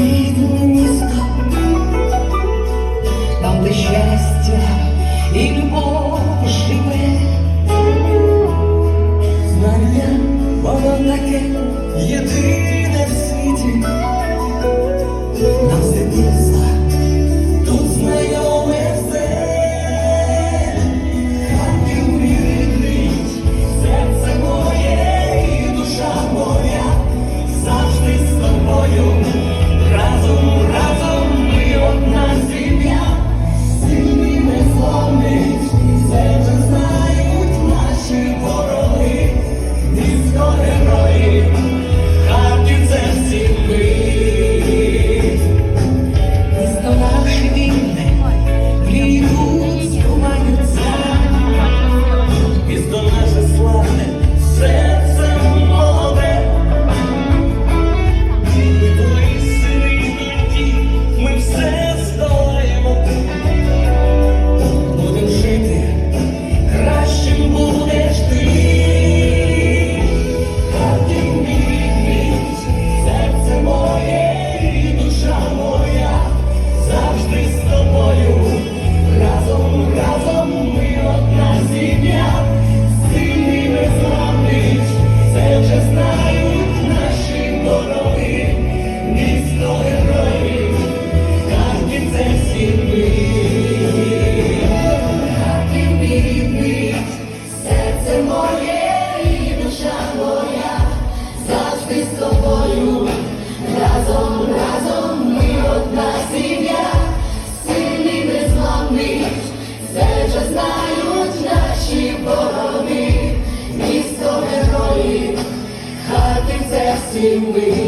рідне місто, там де щастя і любов живе, знання воно таке єдине. Teu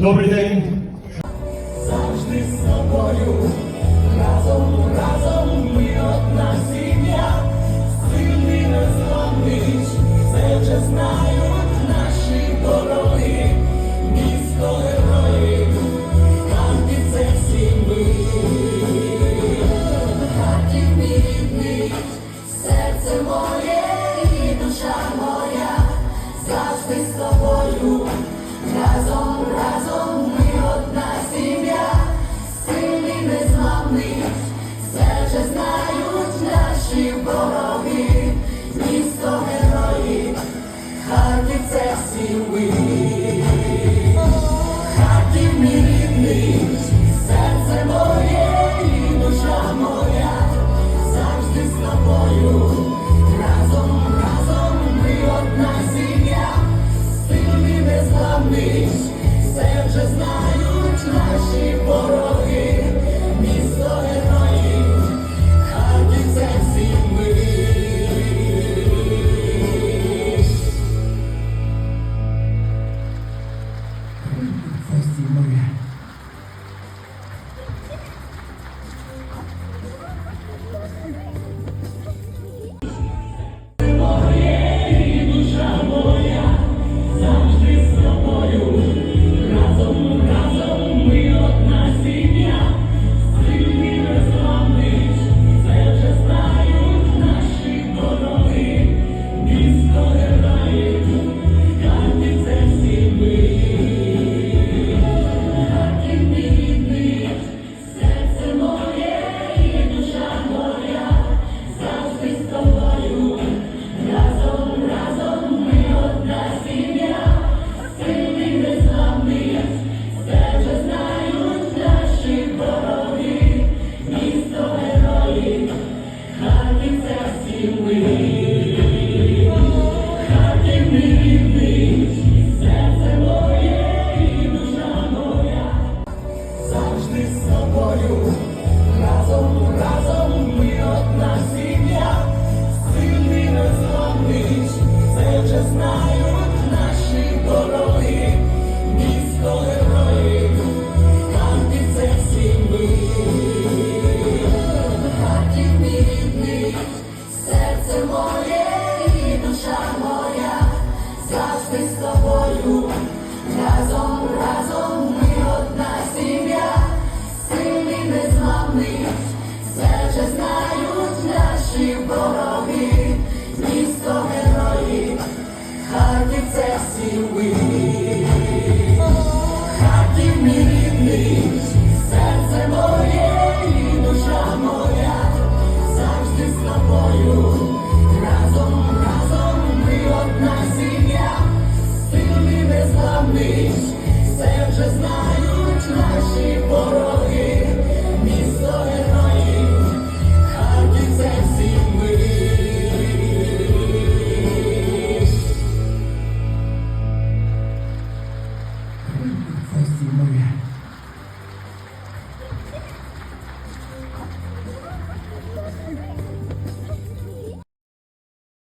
Добрий день. вже знаю. серце душа моя, завжди з тобою, разом, разом ми одна сім'я, сильний, незламний, все знають наші вороги.